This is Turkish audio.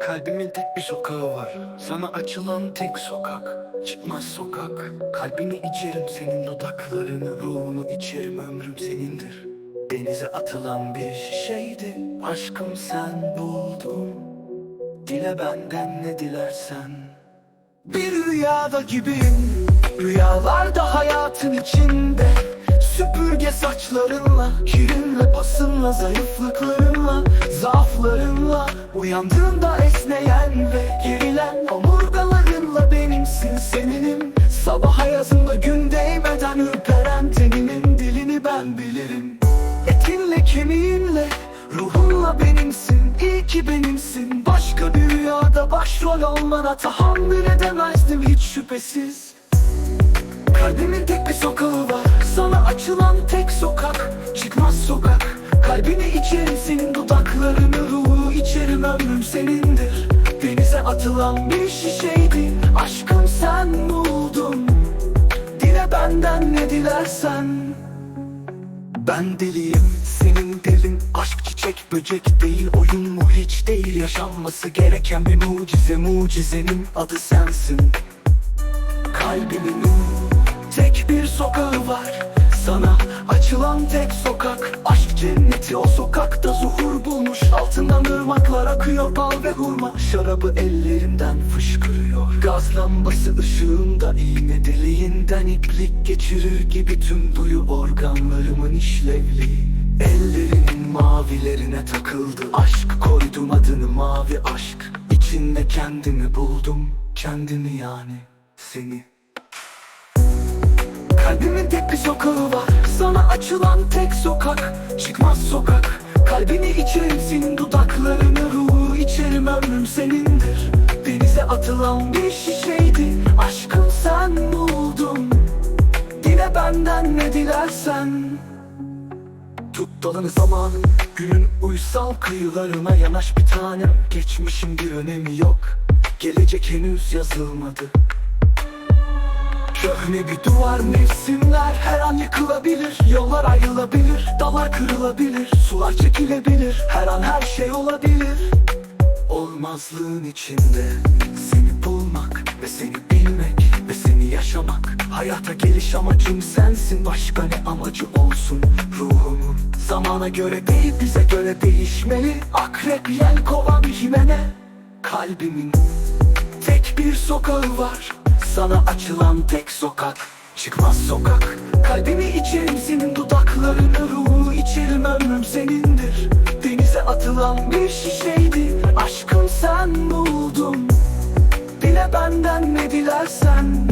Kalbimin tek bir sokağı var. Sana açılan tek sokak. Çıkmaz sokak. Kalbini içerim senin dudaklarını Ruhunu içerim ömrüm senindir. Denize atılan bir şişeydi. Aşkım sen buldun. Dile benden ne dilersen. Bir rüyada gibiyim. Rüyalarda hayatın içinde. Süpürge saçlarınla Kirinle pasınla Zayıflıklarınla Zaaflarınla. Uyandığında esneyen ve gerilen Omurgalarınla benimsin seninim. Sabaha yazında gün değmeden ürperen Teninin dilini ben bilirim. Etinle kemiğinle Ruhunla benimsin iyi ki benimsin. Başka bir rüyada başrol olmana Tahammül edemezdim hiç şüphesiz. Kalbimin tek bir sokağı var sokak Kalbini içerim senin dudaklarını Ruhu içerim ömrüm senindir. Denize atılan bir şişeydi Aşkım sen buldun. Dile benden ne dilersen. Ben deliyim, senin delin Aşk çiçek böcek değil Oyun mu hiç değil. Yaşanması gereken bir mucize Mucizenin adı sensin. Kalbimin tek bir sokağı var Sana. Açılan tek sokak Aşk cenneti. O sokakta zuhur bulmuş Altından ırmaklar akıyor bal ve hurma. Şarabı ellerimden fışkırıyor. Gaz lambası ışığında iğne deliğinden iplik geçirir gibi Tüm duyu organlarımın işlevliği Ellerinin mavilerine takıldı. Aşk koydum adını mavi aşk. İçinde kendimi buldum Kendimi yani seni Kalbimin tek bir sokağı var. Sana açılan tek sokak Çıkmaz sokak. Kalbini içerim dudaklarını Ruhu içerim. Ömrüm senindir. Denize atılan bir şişeydi. Aşkım sen buldun Dile benden ne dilersen. Tut dalını zamanın Günün uysal kıyılarına yanaş bir tanem. Geçmişin bir önemi yok. Gelecek henüz yazılmadı Köhne bir duvar mevsimler her an yıkılabilir. Yollar ayrılabilir, dallar kırılabilir. Sular çekilebilir, her an her şey olabilir. Olmazlığın içinde seni bulmak ve seni bilmek ve seni yaşamak. Hayata geliş amacım sensin başka ne amacı olsun? Ruhumun Zamana göre değil bize göre değişmeli. Akrep yel kovan himene Kalbimin Tek bir sokağı var Sana açılan tek sokak. Çıkmaz sokak. Kalbimi içerim senin dudaklarını Ruhu içerim ömrüm senindir. Denize atılan bir şişeydi Aşkım sen buldun. Dile benden ne dilersen